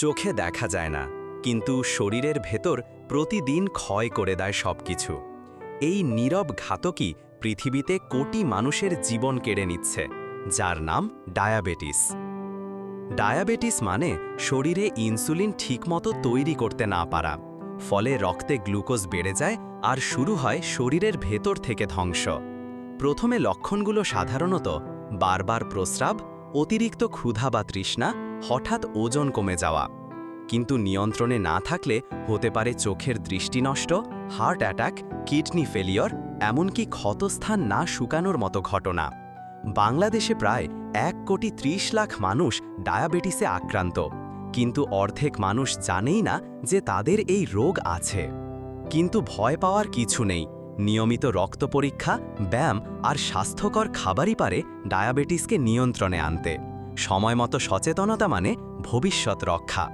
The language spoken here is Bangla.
চোখে দেখা যায় না, কিন্তু শরীরের ভেতর প্রতিদিন ক্ষয় করে দেয় সবকিছু। এই নীরব ঘাতকই পৃথিবীতে কোটি মানুষের জীবন কেড়ে নিচ্ছে, যার নাম ডায়াবেটিস। ডায়াবেটিস মানে শরীরে ইনসুলিন ঠিকমতো তৈরি করতে না পারা, ফলে রক্তে গ্লুকোজ বেড়ে যায় আর শুরু হয় শরীরের ভেতর থেকে ধ্বংস। প্রথমে লক্ষণগুলো সাধারণত বারবার প্রস্রাব অতিরিক্ত ক্ষুধা বা তৃষ্ণা হঠাৎ ওজন কমে যাওয়া। কিন্তু নিয়ন্ত্রণে না থাকলে হতে পারে চোখের দৃষ্টি নষ্ট, হার্ট অ্যাটাক, কিডনি ফেলিয়র এমনকি ক্ষতস্থান না শুকানোর মতো ঘটনা। বাংলাদেশে প্রায় এক কোটি ত্রিশ লাখ মানুষ ডায়াবেটিসে আক্রান্ত। কিন্তু অর্ধেক মানুষ জানেই না যে তাদের এই রোগ আছে। কিন্তু ভয় পাওয়ার কিছু নেই। নিয়মিত রক্ত পরীক্ষা, ব্যায়াম আর স্বাস্থ্যকর খাবারই পারে ডায়াবেটিসকে নিয়ন্ত্রণে আনতে। সময়মতো সচেতনতা মানে ভবিষ্যৎ রক্ষা।